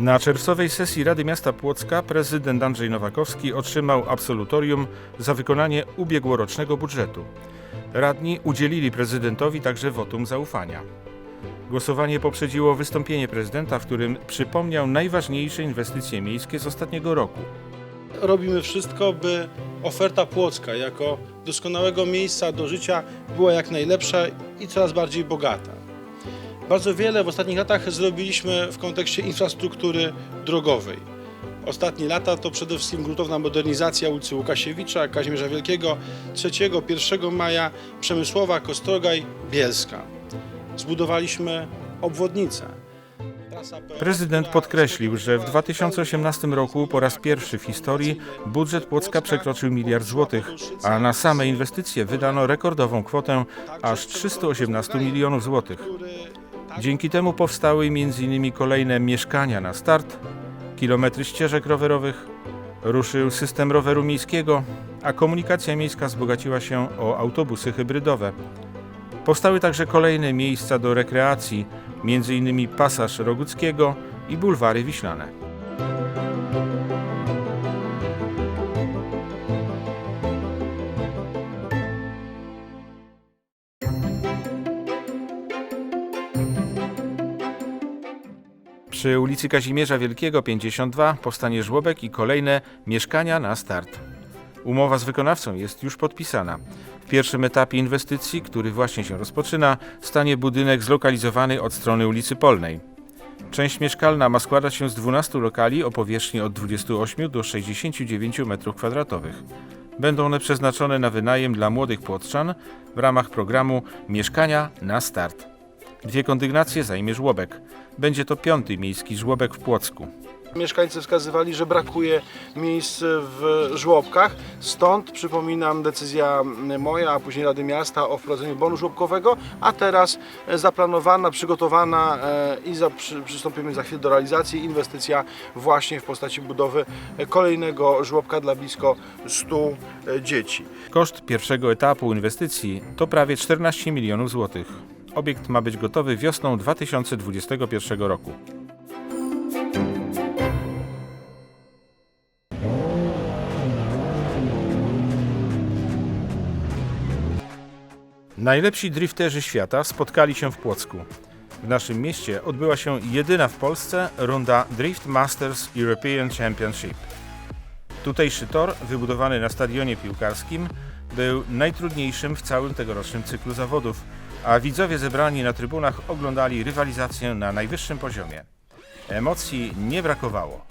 Na czerwcowej sesji Rady Miasta Płocka prezydent Andrzej Nowakowski otrzymał absolutorium za wykonanie ubiegłorocznego budżetu. Radni udzielili prezydentowi także wotum zaufania. Głosowanie poprzedziło wystąpienie prezydenta, w którym przypomniał najważniejsze inwestycje miejskie z ostatniego roku. Robimy wszystko, by oferta Płocka jako doskonałego miejsca do życia była jak najlepsza i coraz bardziej bogata. Bardzo wiele w ostatnich latach zrobiliśmy w kontekście infrastruktury drogowej. Ostatnie lata to przede wszystkim gruntowna modernizacja ulicy Łukasiewicza, Kazimierza Wielkiego, 3, 1 maja, Przemysłowa, Kostrogaj, Bielska. Zbudowaliśmy obwodnicę. Prezydent podkreślił, że w była 2018 roku po raz pierwszy w historii budżet Płocka przekroczył miliard złotych, a na same inwestycje wydano rekordową kwotę aż 318 milionów złotych. Dzięki temu powstały m.in. kolejne mieszkania na start, kilometry ścieżek rowerowych, ruszył system roweru miejskiego, a komunikacja miejska wzbogaciła się o autobusy hybrydowe. Powstały także kolejne miejsca do rekreacji, m.in. pasaż Roguckiego i bulwary Wiślane. Przy ulicy Kazimierza Wielkiego 52 powstanie żłobek i kolejne mieszkania na start. Umowa z wykonawcą jest już podpisana. W pierwszym etapie inwestycji, który właśnie się rozpoczyna, stanie budynek zlokalizowany od strony ulicy Polnej. Część mieszkalna ma składać się z 12 lokali o powierzchni od 28 do 69 m2. Będą one przeznaczone na wynajem dla młodych płotczan w ramach programu Mieszkania na start. Dwie kondygnacje zajmie żłobek. Będzie to piąty miejski żłobek w Płocku. Mieszkańcy wskazywali, że brakuje miejsc w żłobkach. Stąd przypominam decyzja moja, a później Rady Miasta o wprowadzeniu bonu żłobkowego, a teraz zaplanowana, przygotowana e, i za, przy, przystąpimy za chwilę do realizacji inwestycja właśnie w postaci budowy kolejnego żłobka dla blisko 100 e, dzieci. Koszt pierwszego etapu inwestycji to prawie 14 milionów złotych. Obiekt ma być gotowy wiosną 2021 roku. Najlepsi drifterzy świata spotkali się w Płocku. W naszym mieście odbyła się jedyna w Polsce runda Drift Masters European Championship. Tutejszy tor, wybudowany na stadionie piłkarskim, był najtrudniejszym w całym tegorocznym cyklu zawodów, a widzowie zebrani na trybunach oglądali rywalizację na najwyższym poziomie. Emocji nie brakowało.